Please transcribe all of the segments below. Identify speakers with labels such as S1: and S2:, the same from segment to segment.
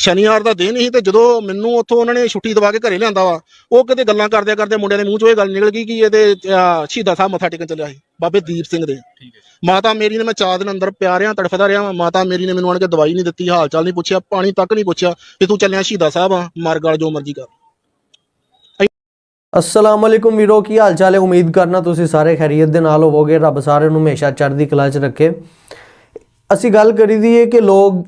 S1: ਸ਼ਨੀਵਾਰ ਦਾ ਦਿਨ ਸੀ ਤੇ ਜਦੋਂ ਮੈਨੂੰ ਉੱਥੋਂ ਉਹਨਾਂ ਨੇ ਛੁੱਟੀ ਦਵਾ ਕੇ ਘਰੇ ਲਿਆਂਦਾ ਵਾ ਉਹ ਕਿਤੇ ਗੱਲਾਂ ਕਰਦਿਆਂ ਕਰਦੇ ਮੁੰਡਿਆਂ ਦੇ ਮੂੰਹ ਚੋਂ ਇਹ ਗੱਲ ਨਿਕਲ ਗਈ ਕਿ ਇਹਦੇ ਸ਼ਹੀਦਾਂ ਸਾਹਿਬ ਮੱਥਾ ਟੇਕਣ ਚੱਲਿਆ ਸੀ ਬਾਬੇ ਦੀਪ ਸਿੰਘ ਦੇ।
S2: ਠੀਕ ਹੈ
S1: ਮਾਤਾ ਮੇਰੀ ਨੇ ਮੈਂ ਚਾਰ ਦਿਨ ਅੰਦਰ ਪਿਆ ਤੜਫਦਾ ਰਿਹਾ ਵਾਂ। ਮਾਤਾ ਮੇਰੀ ਨੇ ਮੈਨੂੰ ਆਣ ਕੇ ਦਵਾਈ ਨਹੀਂ ਦਿੱਤੀ ਹਾਲ ਚਾਲ ਨਹੀਂ ਪੁੱਛਿਆ ਪਾਣੀ ਤੱਕ ਨਹੀਂ ਪੁੱਛਿਆ ਕਿ ਤੂੰ ਚੱਲਿਆ ਸ਼ਹੀਦਾਂ ਸਾਹਿਬ ਆ ਮਰ ਗਲ ਜੋ ਮਰਜ਼ੀ ਕਰ।
S3: ਅਸਲਾਮ ਅਲੈਕੁਮ ਵੀਰੋ ਕੀ ਹਾਲ ਚਾਲ ਹੈ? ਉਮੀਦ ਕਰਨਾ ਤੁਸੀਂ ਸਾਰੇ ਖੈਰੀਅਤ ਦੇ ਨਾਲ ਹੋਵੋਗੇ ਰੱਬ ਸਾਰਿਆਂ ਨੂੰ ਹਮੇਸ਼ਾ ਚੜ੍ਹਦੀ ਕਲਾ 'ਚ ਰੱਖੇ। ਅਸੀਂ ਗੱਲ ਕਰੀ ਦੀ ਹੈ ਕਿ ਲੋਕ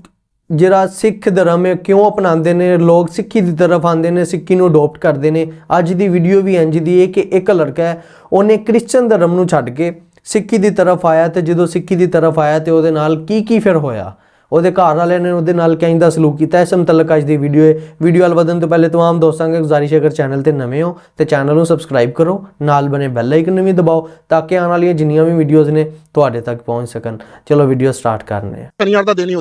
S3: ਜਿਹੜਾ ਸਿੱਖ ਧਰਮ ਹੈ ਕਿਉਂ ਅਪਣਾਉਂਦੇ ਨੇ? ਲੋਕ ਸਿੱਖੀ ਦੀ ਤਰਫ ਆਉਂਦੇ ਨੇ, ਸਿੱਖੀ ਨੂੰ ਅਡਾਪਟ ਕਰਦੇ ਨੇ। ਅੱਜ ਦੀ ਵੀਡੀਓ ਵੀ ਇੰਜ ਦੀ ਹੈ ਕਿ ਇੱਕ ਲੜਕਾ ਹੈ, ਉਹਨੇ ਕ੍ਰਿਸਚਨ ਧਰਮ ਨੂੰ ਛੱਡ ਕੇ ਸਿੱਖੀ ਦੀ ਤਰਫ ਆਇਆ ਤੇ ਜਦੋਂ ਸਿੱਖੀ ਦੀ ਤਰਫ ਆਇਆ ਤੇ ਉਹਦੇ ਨਾਲ ਕੀ ਕੀ ਫਿਰ ਹੋਇਆ? ਉਹਦੇ ਘਰ ਵਾਲਿਆਂ ਨੇ ਉਹਦੇ ਨਾਲ ਕਿੰਦਾ ਸਲੂਕ ਕੀਤਾ। ਇਸ ਮੁਤਲਕ ਅੱਜ ਦੀ ਵੀਡੀਓ ਹੈ। ਵੀਡੀਓ ਵੱਲ ਵਧਣ ਤੋਂ ਪਹਿਲੇ ਤਮਾਮ ਦੋਸਤਾਂ ਨੂੰ ਗੁਜ਼ਾਰਿਸ਼ ਹੈ, ਅਗਰ ਚੈਨਲ ਤੇ ਨਵੇਂ ਹੋ ਤੇ ਚੈਨਲ ਨੂੰ ਸਬਸਕ੍ਰਾਈਬ ਕਰੋ। ਨਾਲ ਬਨੇ ਬੈਲ ਆਈਕਨ ਨੂੰ ਵੀ ਦਬਾਓ ਤਾਂ ਕਿ ਆਉਣ ਵਾਲੀਆਂ ਜਿੰਨੀਆਂ ਵੀ ਵੀਡੀਓਜ਼ ਨੇ ਤੁਹਾਡੇ ਤੱਕ ਪਹੁੰਚ ਸਕਣ। ਚਲੋ ਵੀਡੀਓ ਸਟਾਰਟ ਕਰਨੇ ਆ।
S1: ਸ਼ਨੀਵਾਰ ਦਾ ਦਿਨ ਹੀ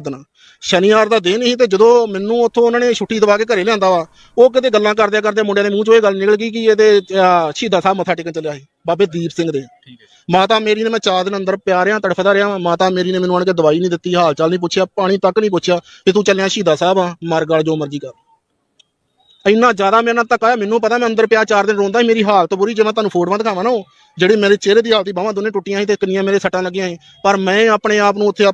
S1: ਸ਼ਨੀਵਾਰ ਦਾ ਦਿਨ ਸੀ ਤੇ ਜਦੋਂ ਮੈਨੂੰ ਉੱਥੋਂ ਉਹਨਾਂ ਨੇ ਛੁੱਟੀ ਦਵਾ ਕੇ ਘਰੇ ਲਿਆਂਦਾ ਵਾ ਉਹ ਕਿਤੇ ਗੱਲਾਂ ਕਰਦਿਆਂ ਕਰਦੇ ਮੁੰਡਿਆਂ ਦੇ ਮੂੰਹ ਚੋਂ ਇਹ ਗੱਲ ਨਿਕਲ ਗਈ ਕਿ ਇਹਦੇ ਸ਼ਹੀਦਾਂ ਸਾਹਿਬ ਮੱਥਾ ਟੇਕਣ ਚੱਲਿਆ ਸੀ ਬਾਬੇ ਦੀਪ ਸਿੰਘ ਦੇ।
S2: ਹੈ
S1: ਮਾਤਾ ਮੇਰੀ ਨੇ ਮੈਂ ਚਾਰ ਦਿਨ ਅੰਦਰ ਪਿਆ ਰਿਹਾ ਤੜਫਦਾ ਰਿਹਾ। ਮਾਤਾ ਮੇਰੀ ਨੇ ਮੈਨੂੰ ਆਣ ਕੇ ਦਵਾਈ ਨਹੀਂ ਦਿੱਤੀ ਹਾਲ ਚਾਲ ਨਹੀਂ ਪੁੱਛਿਆ ਪਾਣੀ ਤੱਕ ਨਹੀਂ ਪੁੱਛਿਆ ਕਿ ਤੂੰ ਚੱਲਿਆ ਸ਼ਹੀਦਾਂ ਸਾਹਿਬ ਆ ਮਰ ਗਲ ਜੋ ਮਰਜ਼ੀ ਕਰ। ਇੰਨਾ ਜ਼ਿਆਦਾ ਮੇਰੇ ਨਾਲ ਧੱਕਾ ਹੋਇਆ ਮੈਨੂੰ ਪਤਾ ਮੈਂ ਅੰਦਰ ਪਿਆ ਚਾਰ ਦਿਨ ਰੋਂਦਾ ਮੇਰੀ ਹਾਲਤ ਬੁਰੀ ਜੇ ਮੈਂ ਤੁਹਾਨੂੰ ਫੋਟੋਆਂ ਦਿਖਾਵਾਂ ਨਾ ਉਹ ਜਿਹੜੀ ਮੇਰੇ ਚਿਹਰੇ ਦੀ ਹਾਲਤ ਬਾਹਾਂ ਦੋਨੇ ਟੁੱਟੀਆਂ ਸੀ ਤੇ ਕਿੰਨੀਆਂ ਮੇਰੇ ਸੱਟਾਂ ਲੱਗੀਆਂ ਸੀ। ਪਰ ਮੈਂ ਆਪਣੇ ਆਪ ਨੂੰ ਉੱਥੇ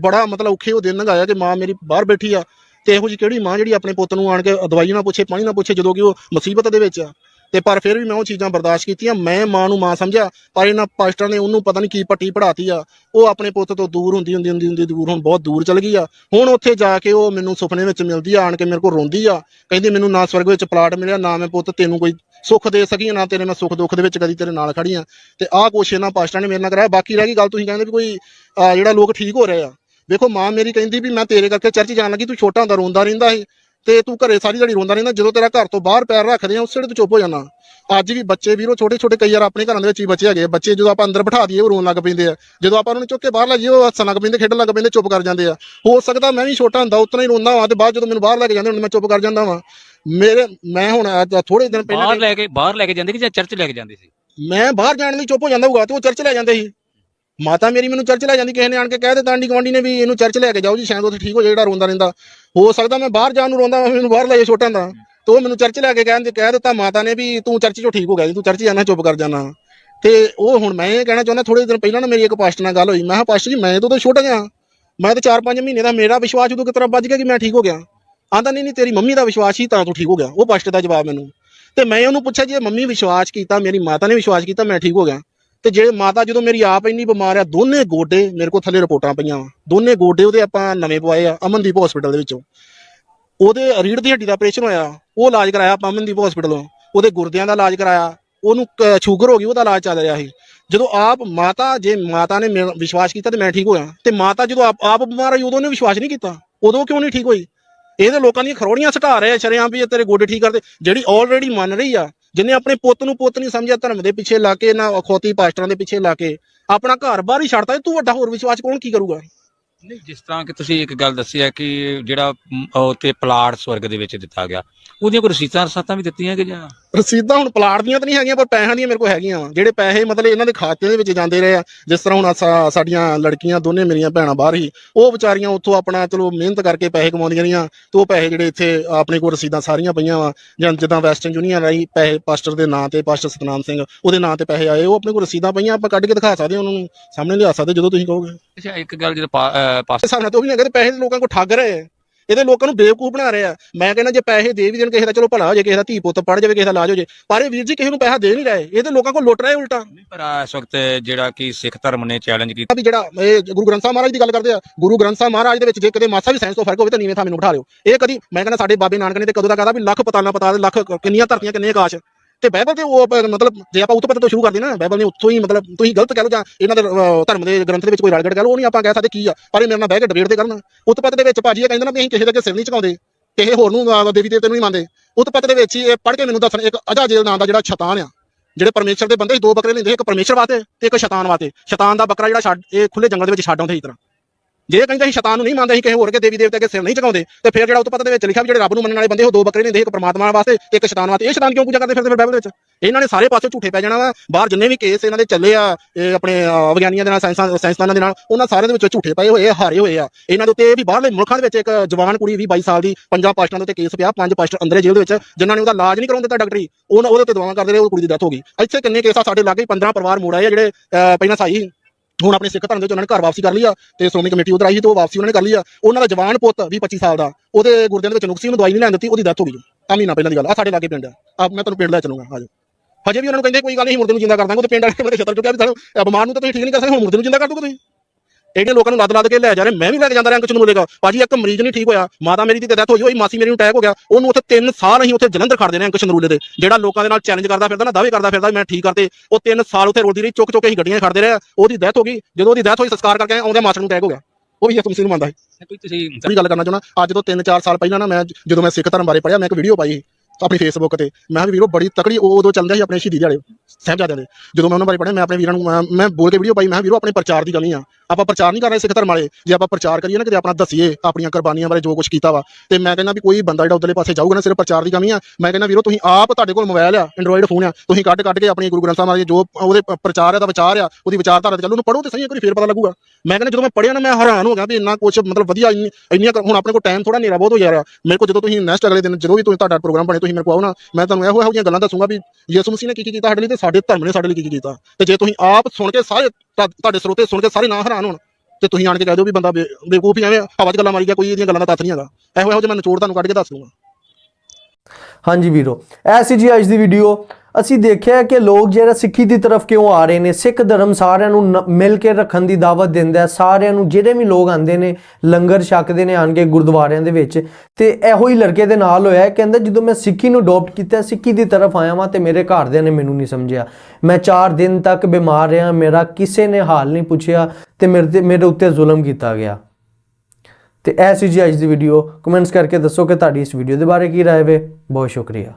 S1: ਬੜਾ ਮਤਲਬ ਔਖੇ ਉਹ ਦਿਨ ਲੰਘਾਇਆ ਕਿ ਮਾਂ ਮੇਰੀ ਬਾਹਰ ਬੈਠੀ ਆ ਤੇ ਇਹੋ ਜਿਹੀ ਕਿਹੜੀ ਮਾਂ ਜਿਹੜੀ ਆਪਣੇ ਪੁੱਤ ਨੂੰ ਆਣ ਕੇ ਦਵਾਈ ਨਾ ਪੁੱਛੇ, ਪਾਣੀ ਨਾ ਪੁੱਛੇ, ਜਦੋਂ ਕਿ ਉਹ ਮੁਸੀਬਤ ਦੇ ਵਿੱਚ ਆ। ਤੇ ਪਰ ਫਿਰ ਵੀ ਮੈਂ ਉਹ ਚੀਜ਼ਾਂ ਬਰਦਾਸ਼ਤ ਕੀਤੀਆਂ। ਮੈਂ ਮਾਂ ਨੂੰ ਮਾਂ ਸਮਝਿਆ, ਪਰ ਇਹਨਾਂ ਪਾਸਟਰ ਨੇ ਉਹਨੂੰ ਪਤਾ ਨਹੀਂ ਕੀ ਪੱਟੀ ਪੜਾਤੀ ਆ। ਉਹ ਆਪਣੇ ਪੁੱਤ ਤੋਂ ਦੂਰ ਹੁੰਦੀ ਹੁੰਦੀ ਹੁੰਦੀ ਹੁੰਦੀ, ਦੂਰ ਹੁਣ ਬਹੁਤ ਦੂਰ ਚਲ ਗਈ ਆ। ਹੁਣ ਉੱਥੇ ਜਾ ਕੇ ਉਹ ਮੈਨੂੰ ਸੁਪਨੇ ਵਿੱਚ ਮਿਲਦੀ ਆ, ਆਣ ਕੇ ਮੇਰੇ ਕੋਲ ਰੋਂਦੀ ਆ। ਕਹਿੰਦੀ, ਮੈਨੂੰ ਨਾ ਸਵਰਗ ਵਿੱਚ ਪਲਾਟ ਮਿਲਿਆ, ਨਾ ਮੈਂ ਪੁੱਤ ਤੈਨੂੰ ਕੋਈ ਸੁੱਖ ਦੇ ਸਕੀ, ਨਾ ਤੇਰੇ ਮੈਂ ਸੁੱਖ ਦੁੱਖ ਦੇ ਵਿੱਚ ਕਦੀ ਤੇਰੇ ਨਾਲ ਖੜੀ ਆ। ਤੇ ਆਹ ਕੁਛ ਇਹਨਾਂ ਪਾਸਟਰਾਂ ਨੇ ਮੇਰੇ ਨਾਲ ਕਰਾਇਆ। ਬਾਕੀ ਰਹਿ ਗਈ ਗੱਲ, ਤੁਸੀਂ ਕਹਿੰਦੇ ਵੀ ਕੋਈ ਆਹ ਜਿਹੜਾ ਲੋਕ ਠੀਕ ਹੋ ਰਹੇ ਆ। ਵੇਖੋ, ਮਾਂ ਮੇਰੀ ਕਹਿੰਦੀ ਵੀ ਮੈਂ ਤੇਰੇ ਕਰਕੇ ਚਰਚ ਜਾਣ ਲੱਗੀ, ਤੂੰ ਛੋਟਾ ਹੁੰਦਾ, ਰੋਂਦਾ ਰਹਿੰਦਾ ਸੀ। ਤੇ ਤੂੰ ਘਰੇ ਸਾਰੀ ਦਿਹਾੜੀ ਰੋਂਦਾ ਰਹਿੰਦਾ ਜਦੋਂ ਤੇਰਾ ਘਰ ਤੋਂ ਬਾਹਰ ਪੈਰ ਰੱਖਦੇ ਆ ਉਸੇ ਵੇਲੇ ਤੂੰ ਚੁੱਪ ਹੋ ਜਾਣਾ ਅੱਜ ਵੀ ਬੱਚੇ ਵੀਰੋ ਛੋਟੇ ਛੋਟੇ ਕਈ ਵਾਰ ਆਪਣੇ ਘਰਾਂ ਦੇ ਵਿੱਚ ਵੀ ਬੱਚੇ ਹੈਗੇ। ਬੱਚੇ ਜਦੋਂ ਆਪਾਂ ਅੰਦਰ ਬਿਠਾ ਦਈਏ ਉਹ ਰੋਣ ਲੱਗ ਪੈਂਦੇ ਆ। ਜਦੋਂ ਆਪਾਂ ਉਹਨਾਂ ਨੂੰ ਚੁੱਕ ਕੇ ਬਾਹਰ ਲਾਈਏ ਉਹ ਹੱਸਣ ਲੱਗ ਪੈਂਦੇ ਖੇਡਣ ਲੱਗ ਪੈਂਦੇ ਚੁੱਪ ਕਰ ਜਾਂਦੇ ਆ। ਹੋ ਸਕਦਾ ਮੈਂ ਵੀ ਛੋਟਾ ਹੁੰਦਾ ਉਤਨਾ ਹੀ ਰੋਂਦਾ ਹਾਂ ਤੇ ਬਾਅਦ ਜਦੋਂ ਮੈਨੂੰ ਬਾਹਰ ਲੈ ਕੇ ਜਾਂਦੇ ਹੁਣ ਮੈਂ ਚੁੱਪ ਕਰ ਜਾਂਦਾ ਵਾਂ। ਮੇਰੇ ਮੈਂ ਹੁਣ ਅੱਜ ਥੋੜੇ ਦਿਨ
S2: ਬਾਹਰ
S1: ਪਹਿਲਾਂ
S2: ਲੈ ਕੇ ਬਾਹਰ ਲੈ ਕੇ ਜਾਂਦੇ ਕਿ ਜਾਂ ਚਰਚ ਲੈ ਕੇ ਜਾਂਦੇ ਸੀ?
S1: ਮੈਂ ਬਾਹਰ ਜਾਣ ਲਈ ਚੁੱਪ ਹੋ ਜਾਂਦਾ ਹੋਊਗਾ ਤੇ ਉਹ ਚਰਚ ਲੈ ਜਾਂਦੇ ਸੀ। ਮਾਤਾ ਮੇਰੀ ਮੈਨੂੰ ਚਰਚ ਲੈ ਜਾਂਦੀ ਕਿਸੇ ਨੇ ਆਣ ਕੇ ਕਹਿ ਦਿੱਤਾ ਆਂਡੀ ਗਵਾਂਡੀ ਨੇ ਵੀ ਇਹਨੂੰ ਚਰਚ ਲੈ ਕੇ ਜਾਓ ਜੀ ਸ਼ਾਇਦ ਉੱਥੇ ਠੀਕ ਹੋ ਜਾਏ ਜਿਹੜਾ ਰੋਂਦਾ ਰਹਿੰਦਾ। ਹੋ ਸਕਦਾ ਮੈਂ ਬਾਹਰ ਜਾਣ ਨੂੰ ਰੋਂਦਾ ਮੈਂ ਮੈਨੂੰ ਬਾਹਰ ਲੈ ਜਾ ਛੋਟਾ ਦਾ। ਤੇ ਉਹ ਮੈਨੂੰ ਚਰਚ ਲੈ ਕੇ ਕਹਿੰਦੇ ਕਹਿ ਦਿੱਤਾ ਮਾਤਾ ਨੇ ਵੀ ਤੂੰ ਚਰਚ ਚੋਂ ਠੀਕ ਹੋ ਗਿਆ ਜੀ, ਤੂੰ ਚਰਚ ਜਾਣਾ ਚੁੱਪ ਕਰ ਜਾਣਾ। ਤੇ ਉਹ ਹੁਣ ਮੈਂ ਇਹ ਕਹਿਣਾ ਚਾਹੁੰਦਾ ਥੋੜੇ ਦਿਨ ਪਹਿਲਾਂ ਨਾ ਮੇਰੀ ਇੱਕ ਪਾਸਟਰ ਨਾਲ ਗੱਲ ਹੋਈ ਮੈਂ ਕਿਹਾ ਪਾਸਟਰ ਜੀ ਮੈਂ ਤਾਂ ਉਦੋਂ ਛੋਟਾ ਗਿਆ ਮੈਂ ਤਾਂ 4-5 ਮਹੀਨੇ ਦਾ ਮੇਰਾ ਵਿਸ਼ਵਾਸ ਉਦੋਂ ਕਿਤਰਾ ਵੱਜ ਗਿਆ ਕਿ ਮੈਂ ਠੀਕ ਹੋ ਗਿਆ? ਆਂਦਾ ਨਹੀਂ ਨਹੀਂ ਤੇਰੀ ਮੰਮੀ ਦਾ ਵਿਸ਼ਵਾਸ ਸੀ ਤਾਂ ਤੂੰ ਠੀਕ ਹੋ ਗਿਆ। ਉਹ ਪਾਸਟਰ ਦਾ ਜਵਾਬ ਮੈਨੂੰ। ਤੇ ਮੈਂ ਉਹਨੂੰ ਪੁੱਛਿਆ ਜੀ ਮੰਮੀ ਵਿਸ਼ਵਾਸ ਕੀਤਾ ਮੇਰੀ ਮਾਤਾ ਨੇ ਵਿਸ਼ਵਾਸ ਕੀਤਾ ਮੈਂ ਠੀਕ ਹੋ ਗਿਆ। ਤੇ ਜਿਹੜੇ ਮਾਤਾ ਜਦੋਂ ਮੇਰੀ ਆਪ ਇੰਨੀ ਬਿਮਾਰ ਆ, ਦੋਨੇ ਗੋਡੇ ਮੇਰੇ ਕੋਲ ਥੱਲੇ ਰਿਪੋਰਟਾਂ ਪਈਆਂ ਵਾ। ਦੋਨੇ ਗੋਡੇ ਉਹਦੇ ਆਪਾਂ ਨਵੇਂ ਪਵਾਏ ਆ, ਅਮਨਦੀਪ ਹਸਪੀਟਲ ਦੇ ਵਿੱਚੋਂ। ਉਹਦੇ ਰੀੜ ਦੀ ਹੱਡੀ ਦਾ ਆਪਰੇਸ਼ਨ ਹੋਇਆ, ਉਹ ਇਲਾਜ ਕਰਾਇਆ ਆਪਾਂ ਅਮਨਦੀਪ ਹਸਪੀਟਲੋਂ ਉਹਦੇ ਗੁਰਦਿਆਂ ਦਾ ਇਲਾਜ ਕਰਾਇਆ, ਉਹਨੂੰ ਸ਼ੂਗਰ ਹੋ ਗਈ, ਉਹਦਾ ਇਲਾਜ ਚੱਲ ਰਿਹਾ ਸੀ। ਜਦੋਂ ਆਪ ਮਾਤਾ, ਜੇ ਮਾਤਾ ਨੇ ਮੇਰਾ ਵਿਸ਼ਵਾਸ ਕੀਤਾ ਤੇ ਮੈਂ ਠੀਕ ਹੋਇਆ। ਤੇ ਮਾਤਾ ਜਦੋਂ ਆਪ ਆਪ ਬਿਮਾਰ ਹੋਈ, ਉਦੋਂ ਉਹਨੇ ਵਿਸ਼ਵਾਸ ਨਹੀਂ ਕੀਤਾ। ਉਦੋਂ ਕਿਉਂ ਨਹੀਂ ਠੀਕ ਹੋਈ? ਇਹਦੇ ਲੋਕਾਂ ਦੀਆਂ ਖਰੋੜੀਆਂ ਸਟਾ ਰਹੇ ਆ, ਸ਼ਰੇਆਮ ਵੀ ਤੇਰੇ ਗੋਡੇ ਠੀਕ ਕਰਦੇ। ਜਿਹੜੀ ਆਲਰੇਡੀ ਮੰਨ ਰਹੀ ਆ ਜਿਨੇ ਆਪਣੇ ਪੁੱਤ ਨੂੰ ਪੁੱਤ ਨਹੀਂ ਸਮਝਿਆ, ਧਰਮ ਦੇ ਪਿੱਛੇ ਲਾ ਕੇ, ਨਾ ਅਖੌਤੀ ਪਾਸਟਰਾਂ ਦੇ ਪਿੱਛੇ ਲਾ ਕੇ, ਆਪਣਾ ਘਰ ਬਾਹਰ ਹੀ ਛੱਡਤਾ, ਤੂੰ ਵੱਡਾ ਹੋਰ ਵਿਸ਼ਵਾਸ ਕੌਣ ਕੀ ਕਰੂਗਾ?
S2: ਨਹੀਂ ਜਿਸ ਤਰ੍ਹਾਂ ਕਿ ਤੁਸੀਂ ਇੱਕ ਗੱਲ ਦੱਸੀ ਹੈ ਕਿ ਜਿਹੜਾ ਉਹ ਤੇ ਪਲਾਟ ਸਵਰਗ ਦੇ ਵਿੱਚ ਦਿੱਤਾ ਗਿਆ ਉਹਦੀਆਂ ਕੋਈ ਰਸੀਦਾਂ ਰਸਾਤਾਂ ਵੀ ਦਿੱਤੀਆਂ ਕਿ ਜਾਂ?
S1: ਰਸੀਦਾਂ ਹੁਣ ਪਲਾਟ ਦੀਆਂ ਤਾਂ ਨਹੀਂ ਹੈਗੀਆਂ ਪਰ ਪੈਸਿਆਂ ਦੀਆਂ ਮੇਰੇ ਕੋਲ ਹੈਗੀਆਂ ਵਾ। ਜਿਹੜੇ ਪੈਸੇ ਮਤਲਬ ਇਹਨਾਂ ਦੇ ਖਾਤੇ ਦੇ ਵਿੱਚ ਜਾਂਦੇ ਰਹੇ ਆ ਜਿਸ ਤਰ੍ਹਾਂ ਹੁਣ ਸਾ- ਸਾਡੀਆਂ ਲੜਕੀਆਂ ਦੋਨੇ ਮੇਰੀਆਂ ਭੈਣਾਂ ਬਾਹਰ ਹੀ ਉਹ ਵਿਚਾਰੀਆਂ ਉੱਥੋਂ ਆਪਣਾ ਚਲੋ ਮਿਹਨਤ ਕਰਕੇ ਪੈਸੇ ਕਮਾਉਂਦੀਆਂ ਰਹੀਆਂ ਤੇ ਉਹ ਪੈਸੇ ਜਿਹੜੇ ਇੱਥੇ ਆਪਣੇ ਕੋਲ ਰਸੀਦਾਂ ਸਾਰੀਆਂ ਪਈਆਂ ਵਾ। ਜਾਂ ਜਿੱਦਾਂ ਵੈਸਟਰਨ ਯੂਨੀਅਨ ਰਾਹੀਂ ਪੈਸੇ ਪਾਸਟਰ ਦੇ ਨਾਂ ਤੇ ਪਾਸਟਰ ਸਤਨਾਮ ਸਿੰਘ ਉਹਦੇ ਨਾਂ ਤੇ ਪੈਸੇ ਆਏ ਉਹ ਆਪਣੇ ਕੋਲ ਰਸੀਦਾਂ ਪਈਆਂ ਆਪਾਂ ਕੱਢ ਕੇ ਦਿਖਾ ਸਕਦੇ ਹਾਂ ਉਹਨਾਂ ਨੂੰ ਸਾਹਮਣੇ ਲਿਆ ਸਕਦੇ ਜਦੋਂ ਤੁਸੀਂ ਕਹੋਗੇ।
S2: ਅੱਛਾ ਇੱਕ ਗੱਲ ਜਦੋਂ ਪਾ- ਅਹ, ਪਾਸ।
S1: ਨਾਲ ਤਾਂ ਉਹ ਵੀ ਨਹੀਂ ਹੈਗੇ ਤੇ ਪੈਸੇ ਲੋਕਾਂ ਕੋਲ ਠੱਗ ਰਹੇ ਆ। ਇਹਦੇ ਲੋਕਾਂ ਨੂੰ ਬੇਵਕੂਫ ਬਣਾ ਰਹੇ ਆ। ਮੈਂ ਕਹਿੰਦਾ ਜੇ ਪੈਸੇ ਦੇ ਵੀ ਦੇਣ ਕਿਸੇ ਦਾ ਚਲੋ ਭਲਾ ਹੋ ਜਾਏ ਕਿਸੇ ਦਾ ਧੀ ਪੁੱਤ ਪੜ ਜਾਵੇ ਕਿਸੇ ਦਾ ਇਲਾਜ ਹੋ ਜਾਏ ਪਰ ਇਹ ਵੀਰ ਜੀ ਕਿਸੇ ਨੂੰ ਪੈਸਾ ਦੇ ਨਹੀਂ ਰਹੇ। ਇਹ ਤੇ ਲੋਕਾਂ ਕੋਲ ਲੁੱਟ ਰਹੇ ਉਲਟਾ।
S2: ਨਹੀਂ ਪਰ ਇਸ ਵਕਤ ਜਿਹੜਾ ਕਿ ਸਿੱਖ ਧਰਮ ਨੇ ਚੈਲੰਜ ਕੀਤਾ।
S1: ਵੀ ਜਿਹੜਾ ਇਹ ਗੁਰੂ ਗ੍ਰੰਥ ਸਾਹਿਬ ਮਹਾਰਾਜ ਦੀ ਗੱਲ ਕਰਦੇ ਆ। ਗੁਰੂ ਗ੍ਰੰਥ ਸਾਹਿਬ ਮਹਾਰਾਜ ਦੇ ਵਿੱਚ ਜੇ ਕਦੇ ਮਾਸਾ ਵੀ ਸਾਇੰਸ ਤੋਂ ਫ਼ਰਕ ਹੋਵੇ ਤਾਂ ਨੀਵੇਂ ਥਾਂ ਮੈਨੂੰ ਬਿਠਾ ਲਿਓ ਇਹ ਕਦੀ ਮੈਂ ਕਹਿੰਦਾ ਸਾਡੇ ਬਾਬੇ ਨਾਨਕ ਨੇ ਤੇ ਕਦੋਂ ਦਾ ਕਹਦਾ ਵੀ ਲੱਖ ਪਤਾਲਾਂ ਪਤਾ ਲੱਖ ਕਿੰਨੀਆਂ ਧਰਤੀਆਂ ਕਿੰਨੇ ਆਕਾਸ਼। ਤੇ ਬਾਈਬਲ ਤੇ ਉਹ ਪ- ਮਤਲਬ ਜੇ ਆਪਾਂ ਉਤਪਤ ਤੋਂ ਸ਼ੁਰੂ ਕਰਦੇ ਨਾ ਬਾਈਬਲ ਨੇ ਉੱਥੋਂ ਹੀ ਮਤਲਬ ਤੁਸੀਂ ਗਲਤ ਕਹਿ ਲਓ ਜਾਂ ਇਹਨਾਂ ਦੇ ਅਹ, ਧਰਮ ਦੇ ਗ੍ਰੰਥ ਦੇ ਵਿੱਚ ਕੋਈ ਰਲਗੜ ਕਹਿ ਲਓ ਉਹ ਨਹੀਂ ਆਪਾਂ ਕਹਿ ਸਕਦੇ ਕੀ ਆ। ਪਰ ਇਹ ਮੇਰੇ ਨਾਲ ਬਹਿ ਕੇ ਡਿਬੇਟ ਤੇ ਕਰਨ। ਉਤਪਤ ਦੇ ਵਿੱਚ ਭਾਜੀ ਇਹ ਕਹਿੰਦੇ ਨਾ ਵੀ ਅਸੀਂ ਕਿਸੇ ਦੇ ਅੱਗੇ ਸਿਰ ਨਹੀਂ ਝੁਕਾਉਂਦੇ ਕਿਸੇ ਹੋਰ ਨੂੰ ਅਹ, ਦੇਵੀ ਦੇਵਤੇ ਨੂੰ ਨਹੀਂ ਮੰਨਦੇ। ਉਤਪਤ ਦੇ ਵਿੱਚ ਹੀ ਇਹ ਪੜ੍ਹ ਕੇ ਮੈਨੂੰ ਦੱਸਣ ਇੱਕ ਅਜਾਜੇਲ ਨਾਮ ਦਾ ਜਿਹੜਾ ਸ਼ੈਤਾਨ ਆ ਜਿਹੜੇ ਪਰਮੇਸ਼ਰ ਦੇ ਬੰਦੇ ਸੀ, ਦੋ ਬੱਕਰੇ ਲੈਂਦੇ ਸੀ, ਇੱਕ ਪਰਮੇਸ਼ਰ ਵਾਸਤੇ ਤੇ ਇੱਕ ਸ਼ੈਤਾਨ ਵਾਸਤੇ। ਸ਼ੈਤਾਨ ਦਾ ਬੱਕਰਾ ਜਿਹੜਾ ਛੱਡ ਇਹ ਖੁੱਲੇ ਜੰਗਲ ਦੇ ਵਿੱਚ ਛੱਡ ਆਉਂਦੇ ਸੀ ਇਸ ਤਰ੍ਹਾਂ। ਜੇ ਕਹਿੰਦੇ ਅਸੀਂ ਸ਼ੈਤਾਨ ਨੂੰ ਨਹੀਂ ਮੰਨਦੇ ਅਸੀਂ ਕਿਸੇ ਹੋਰ ਕੇ ਦੇਵੀ ਦੇਵਤੇ ਅੱਗੇ ਸਿਰ ਨਹੀਂ ਝੁਕਾਉਂਦੇ ਤੇ ਫਿਰ ਜਿਹੜਾ ਉਤਪਤ ਦੇ ਵਿੱਚ ਲਿਖਿਆ ਵੀ ਜਿਹੜੇ ਰੱਬ ਨੂੰ ਮੰਨਣ ਵਾਲੇ ਬੰਦੇ ਉਹ ਦੋ ਬੱਕਰੇ ਨੇ ਇੱਕ ਪ੍ਰਮਾਤਮਾ ਵਾਸਤੇ ਇੱਕ ਸ਼ੈਤਾਨ ਵਾਸਤੇ। ਇਹ ਸ਼ੈਤਾਨ ਕਿਉਂ ਪੂਜਾ ਕਰਦੇ ਫਿਰਦੇ ਫਿਰ ਬਾਈਬਲ ਵਿੱਚ? ਇਹਨਾਂ ਨੇ ਸਾਰੇ ਪਾਸੇ ਝੂਠੇ ਪੈ ਜਾਣਾ ਵਾ। ਬਾਹਰ ਜਿੰਨੇ ਵੀ ਕੇਸ ਇਹਨਾਂ ਦੇ ਚੱਲੇ ਆ ਇਹ ਆਪਣੇ ਵਿਗਿਆਨੀਆਂ ਦੇ ਨਾਲ ਸਾਇੰਸਾਂ ਸਾਇੰਸਦਾਨਾਂ ਦੇ ਨਾਲ ਉਹਨਾਂ ਸਾਰਿਆਂ ਦੇ ਵਿੱਚੋਂ ਝੂਠੇ ਪਏ ਹੋਏ ਆ ਹਾਰੇ ਹੋਏ ਆ। ਇਹਨਾਂ ਦੇ ਉੱਤੇ ਵੀ ਬਾਹਰਲੇ ਮੁਲਕਾਂ ਦੇ ਵਿੱਚ ਇੱਕ ਜਵਾਨ ਕੁੜੀ ਵੀ 22 ਸਾਲ ਦੀ ਪੰਜਾਂ ਪਾਸਟਰਾਂ ਦੇ ਉੱਤੇ ਕੇਸ ਪਿਆ ਪੰਜ ਪਾਸਟਰ ਅੰਦਰੇ ਜੇਲ੍ਹ ਦੇ ਵਿੱਚ ਜਿਨ੍ਹਾਂ ਨੇ ਉਹਦਾ ਇਲਾਜ ਨਹੀਂ ਕਰਾਉਣ ਦਿੱਤਾ ਡਾਕਟਰੀ ਉਹਨਾਂ ਉਹਦੇ ਉੱਤੇ ਦਵਾਵਾਂ ਕਰਦੇ ਰਹੇ ਉਹ ਕੁੜੀ ਦੀ ਡੈਥ ਹੋ ਗਈ। ਇੱਥੇ ਕਿੰਨੇ ਕੇਸ ਆ ਸਾਡੇ ਲਾਗੇ 15 ਪਰਿਵਾਰ ਮੁੜ ਆਏ ਆ ਜਿਹੜੇ ਅਹ, ਪਹਿਲਾਂ ਸਾਈ ਹੁਣ ਆਪਣੇ ਸਿੱਖ ਧਰਮ ਦੇ ਵਿੱਚ ਉਹਨਾਂ ਨੇ ਘਰ ਵਾਪਸੀ ਕਰ ਲਈ ਆ ਤੇ ਸ਼੍ਰੋਮਣੀ ਕਮੇਟੀ ਉਧਰ ਆਈ ਸੀ ਤੇ ਉਹ ਵਾਪਸੀ ਉਹਨਾਂ ਨੇ ਕਰ ਲਈ ਆ। ਉਹਨਾਂ ਦਾ ਜਵਾਨ ਪੁੱਤ ਵੀ 25 ਸਾਲ ਦਾ। ਉਹਦੇ ਗੁਰਦਿਆਂ ਦੇ ਵਿੱਚ ਨੁਕਸੀ ਨੂੰ ਦਵਾਈ ਨਹੀਂ ਲੈਣ ਦਿੱਤੀ, ਉਹਦੀ ਡੈਥ ਹੋ ਗਈ ਆ ਮਹੀਨਾ ਪਹਿਲਾਂ ਦੀ ਗੱਲ ਆ। ਸਾਡੇ ਲਾਗੇ ਪਿੰਡ ਆ। ਆ ਮੈਂ ਤੁਹਾਨੂੰ ਪਿੰਡ ਲੈ ਚੱਲੂਗਾ ਆਜੋ ਹਜੇ ਵੀ ਉਹਨਾਂ ਨੂੰ ਕਹਿੰਦੇ ਕੋਈ ਗੱਲ ਨਹੀਂ ਮੁਰਦੇ ਨੂੰ ਜਿੰਦਾ ਕਰ ਦਾਂਗੇ, ਉਹ ਤੇ ਪਿੰਡ ਵਾਲੇ ਮੇਰੇ ਛਤਰ ਚੁੱਕਿਆ ਵੀ ਸਾਨੂੰ ਬਿਮਾਰ ਨੂੰ ਤਾਂ ਤੁਸੀਂ ਠੀਕ ਨਹੀਂ ਕਰ ਸਕਦੇ, ਹੁਣ ਮੁਰਦੇ ਨੂੰ ਜਿੰਦਾ ਕਰ ਦੋਗੇ ਤੁਸੀਂ। ਇਹਨੇ ਲੋਕਾਂ ਨੂੰ ਲੱਦ ਲੱਦ ਕੇ ਲੈ ਜਾ ਰਹੇ ਮੈਂ ਵੀ ਲੈ ਕੇ ਜਾਂਦਾ ਰਿਹਾ ਅੰਕਚ ਨੂੰ ਲੇਗਾ। ਭਾਜੀ ਇੱਕ ਮਰੀਜ਼ ਨਹੀਂ ਠੀਕ ਹੋਇਆ ਮਾਤਾ ਮੇਰੀ ਦੀ ਡੈਥ ਹੋਈ ਹੋਈ ਮਾਸੀ ਮੇਰੀ ਨੂੰ ਅਟੈਕ ਹੋ ਗਿਆ। ਉਹਨੂੰ ਉੱਥੇ 3 ਸਾਲ ਅਸੀਂ ਉੱਥੇ ਜਲੰਧਰ ਖੜਦੇ ਰਹੇ ਅੰਕਚ ਨਰੂਲੇ ਦੇ ਜਿਹੜਾ ਲੋਕਾਂ ਦੇ ਨਾਲ ਚੈਲੰਜ ਕਰਦਾ ਫਿਰਦਾ ਨਾ ਦਾਅਵੇ ਕਰਦਾ ਫਿਰਦਾ ਮੈਂ ਠੀਕ ਕਰਤੇ ਉਹ 3 ਸਾਲ ਉੱਥੇ ਰੋਲਦੀ ਰਹੀ ਚੁੱਕ ਚੁੱਕ ਕੇ ਅਸੀਂ ਗੱਡੀਆਂ ਖੜਦੇ ਰਹੇ ਉਹਦੀ ਡੈਥ ਹੋ ਗਈ ਜਦੋਂ ਉਹਦੀ ਡੈਥ ਹੋਈ ਸੰਸਕਾਰ ਕਰਕੇ ਆਉਂਦੇ ਮਾਸਟਰ ਨੂੰ ਅਟੈਕ ਹੋ ਗਿਆ। ਉਹ ਵੀ ਯਿਸੂ ਮਸੀਹ ਨੂੰ ਮੰਨਦਾ
S2: ਕੋਈ ਤੁਸੀਂ
S1: ਗੱਲ ਕਰਨਾ ਚਾਹੁੰਦਾ ਅੱਜ ਤੋਂ 3-4 ਸਾਲ ਪਹਿਲਾਂ ਨਾ ਮੈਂ ਜਦੋਂ ਮੈਂ ਸਿੱਖ ਧਰਮ ਬਾਰੇ ਪੜ੍ਹਿਆ ਮੈਂ ਇੱਕ ਵੀਡੀਓ ਪਾਈ ਆਪਣੀ ਫੇਸਬੁੱਕ ਤੇ। ਮੈਂ ਵੀ ਵੀਰੋ ਬੜੀ ਤਕੜੀ ਉਹ ਉਦੋਂ ਚੱਲਦਾ ਸੀ ਆਪਣੇ ਸ਼ਹੀਦੀ ਦਿਹਾੜੇ ਸਾਹਿਬਜ਼ਾਦਿਆਂ ਦੇ। ਜਦੋਂ ਮੈਂ ਉਹਨਾਂ ਬਾਰੇ ਪੜ੍ਹਿਆ ਮੈਂ ਆਪਣੇ ਵੀਰਾਂ ਨੂੰ ਮੈਂ- ਬੋਲ ਕੇ ਵੀਡੀਓ ਪਾਈ ਮੈਂ ਵੀਰੋ ਆਪਣੇ ਪ੍ਰਚਾਰ ਦੀ ਕਮੀ ਆ। ਆਪਾਂ ਪ੍ਰਚਾਰ ਨਹੀਂ ਕਰ ਰਹੇ ਸਿੱਖ ਧਰਮ ਵਾਲੇ। ਜੇ ਆਪਾਂ ਪ੍ਰਚਾਰ ਕਰੀਏ ਨਾ ਕਿ ਆਪਣਾ ਦੱਸੀਏ ਆਪਣੀਆਂ ਕੁਰਬਾਨੀਆਂ ਬਾਰੇ ਜੋ ਕੁਝ ਕੀਤਾ ਵਾ, ਤੇ ਮੈਂ ਕਹਿੰਦਾ ਵੀ ਕੋਈ ਬੰਦਾ ਜਿਹੜਾ ਉਧਰਲੇ ਪਾਸੇ ਜਾਊਗਾ ਨਾ, ਸਿਰਫ ਪ੍ਰਚਾਰ ਦੀ ਕਮੀ ਆ। ਮੈਂ ਕਹਿੰਦਾ ਵੀਰੋ, ਤੁਸੀਂ ਆਪ ਤੁਹਾਡੇ ਕੋਲ ਮੋਬਾਈਲ ਆ ਐਂਡਰੋਇਡ ਫੋਨ ਆ, ਤੁਸੀਂ ਕੱਢ ਕੱਢ ਕੇ ਆਪਣੀ ਗੁਰੂ ਗ੍ਰੰਥ ਸਾਹਿਬ ਮਾਰੇ ਜੋ ਉਹਦੇ ਪ੍ਰਚਾਰ ਆ ਦਾ ਵਿਚਾਰ ਆ, ਉਹਦੀ ਵਿਚਾਰਧਾਰਾ ਤੇ ਚੱਲੋ, ਉਹਨੂੰ ਪੜ੍ਹੋ ਤੇ ਸਹੀ, ਇੱਕ ਵਾਰੀ ਫੇਰ ਪਤਾ ਲੱਗੂਗਾ। ਮੈਂ ਕਹਿੰਦਾ ਜਦੋਂ ਮੈਂ ਪੜ੍ਹਿਆ ਨਾ, ਮੈਂ ਹੈਰਾਨ ਹੋ ਗਿਆ ਵੀ ਇੰਨਾ ਕੁਝ ਮਤਲਬ ਵਧੀਆ, ਇੰਨੀ- ਇੰਨੀਆਂ ਹੁਣ ਆਪਣੇ ਕੋਲ ਟਾਈਮ ਥੋੜਾ ਨੇਰਾ ਬਹੁਤ ਹੋ ਜਾ ਰਿਹਾ। ਮੇਰੇ ਕੋਲ ਜਦੋਂ ਤੁਸੀਂ ਨੈਕਸਟ ਅਗਲੇ ਦਿਨ, ਜਦੋਂ ਵੀ ਤੁਸੀਂ ਤੁਹਾਡਾ ਪ੍ਰੋਗਰਾਮ ਬਣੇ, ਤੁਸੀਂ ਮੇਰੇ ਕੋਲ ਆਓ ਨਾ, ਮੈਂ ਤੁਹਾਨੂੰ ਇਹੋ ਇਹੋ ਜਿਹੀਆਂ ਗੱਲਾਂ ਦੱਸੂਗਾ ਵੀ ਯਿਸੂ ਮਸੀਹ ਨੇ ਕੀ ਕੀ ਕੀਤਾ ਸਾਡੇ ਲਈ ਤੇ ਸਾਡੇ ਧਰਮ ਨੇ ਸਾਡੇ ਲਈ ਕੀ ਕੀ ਕੀਤਾ। ਤੇ ਜੇ ਤੁਸੀਂ ਆਪ ਸੁਣ ਕੇ ਸਾਰੇ ਤੁਹਾਡੇ ਸਰੋਤੇ ਸੁਣ ਕੇ ਸਾਰੇ ਨਾ ਹੈਰਾਨ ਹੋਣ। ਤੇ ਤੁਸੀਂ ਆਣ ਕੇ ਕਹਿ ਦਿਓ ਵੀ ਬੰਦਾ ਬੇ- ਬੇਵਕੂਫ ਹੀ ਐਵੇਂ ਹਵਾ 'ਚ ਗੱਲਾਂ ਮਾਰੀ ਗਿਆ, ਕੋਈ ਇਹਦੀਆਂ ਗੱਲਾਂ ਦਾ ਤੱਤ ਨਹੀਂ ਹੈਗਾ। ਇਹੋ ਇਹੋ ਜਿਹੇ ਮੈਂ ਨਿਚੋੜ ਤੁਹਾਨੂੰ ਕੱਢ ਕੇ ਦੱਸ ਦੂੰਗਾ।
S3: ਹਾਂਜੀ ਵੀਰੋ ਐਸੀ ਜੀ ਅੱਜ ਦੀ ਵੀਡੀਓ ਅਸੀਂ ਦੇਖਿਆ ਕਿ ਲੋਕ ਜਿਹੜਾ ਸਿੱਖੀ ਦੀ ਤਰਫ ਕਿਉਂ ਆ ਰਹੇ ਨੇ, ਸਿੱਖ ਧਰਮ ਸਾਰਿਆਂ ਨੂੰ ਨ- ਮਿਲ ਕੇ ਰੱਖਣ ਦੀ ਦਾਵਤ ਦਿੰਦਾ ਹੈ, ਸਾਰਿਆਂ ਨੂੰ ਜਿਹੜੇ ਵੀ ਲੋਕ ਆਉਂਦੇ ਨੇ, ਲੰਗਰ ਛਕਦੇ ਨੇ ਆਣ ਕੇ ਗੁਰਦੁਆਰਿਆਂ ਦੇ ਵਿੱਚ, ਤੇ ਇਹੋ ਹੀ ਲੜਕੇ ਦੇ ਨਾਲ ਹੋਇਆ ਕਹਿੰਦਾ ਜਦੋਂ ਮੈਂ ਸਿੱਖੀ ਨੂੰ ਅਡਾਪਟ ਕੀਤਾ ਸਿੱਖੀ ਦੀ ਤਰਫ ਆਇਆ ਵਾਂ ਤੇ ਮੇਰੇ ਘਰਦਿਆਂ ਨੇ ਮੈਨੂੰ ਨਹੀਂ ਸਮਝਿਆ। ਮੈਂ 4 ਦਿਨ ਤੱਕ ਬਿਮਾਰ ਰਿਹਾ, ਮੇਰਾ ਕਿਸੇ ਨੇ ਹਾਲ ਨਹੀਂ ਪੁੱਛਿਆ ਤੇ ਮੇਰੇ ਤੇ, ਮੇਰੇ ਉੱਤੇ ਜ਼ੁਲਮ ਕੀਤਾ ਗਿਆ। ਤੇ ਐਸੀ ਜੀ ਅੱਜ ਦੀ ਵੀਡੀਓ ਕਮੈਂਟਸ ਕਰਕੇ ਦੱਸੋ ਕਿ ਤੁਹਾਡੀ ਇਸ ਵੀਡੀਓ ਦੇ ਬਾਰੇ ਕੀ ਰਾਏ ਵੇ? ਬਹੁਤ ਸ਼ੁਕਰੀਆ।